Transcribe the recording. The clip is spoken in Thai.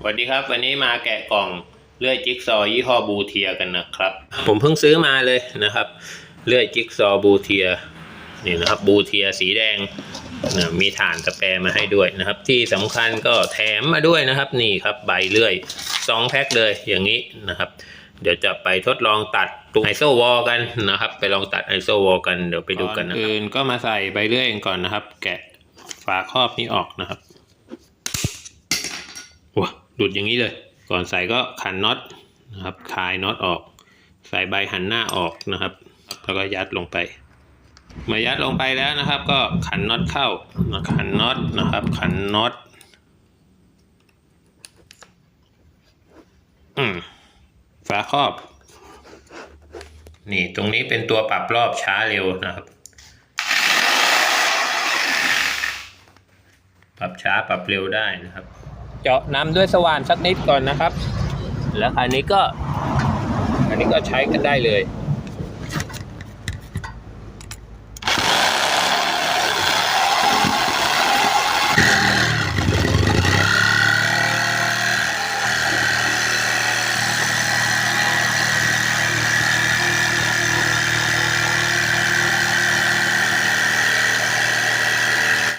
สวัสดีครับ วันนี้มาแกะกล่องเลื่อยจิ๊กซอว์ยี่ห้อบูเทียกันนะครับ ผมเพิ่งซื้อมาเลยนะครับ เลื่อยจิ๊กซอว์บูเทียนี่นะครับบูเทียสีแดงนะมีฐานสแปรมาให้ด้วยนะครับ ที่สำคัญก็แถมมาด้วยนะครับนี่ครับใบเลื่อยสองแพ็คเลยอย่างนี้นะครับ เดี๋ยวจะไปทดลองตัดตรงไอโซวอลกันนะครับ ไปลองตัดไอโซวอลกันเดี๋ยวไปดูกันนะครับอื่นก็มาใส่ใบเลื่อยก่อนนะครับ แกะฝาครอบนี้ออกนะครับว้า หลุดอย่างนี้เลย ก่อนใส่ก็ขันน็อตนะครับคลายน็อตออก ใส่ใบหันหน้าออกนะครับ แล้วก็ยัดลงไปเมายัดลงไปแล้วนะครับ ก็ขันน็อตเข้าขันน็อตนะครับ ขันน็อตอืมฝาครอบ นี่ตรงนี้เป็นตัวปรับรอบช้าเร็วนะครับ ปรับช้าปรับเร็วได้นะครับ เจาะน้ำด้วยสว่านสักนิดก่อนนะครับ แล้วอันนี้ก็ อันนี้ก็ใช้กันได้เลย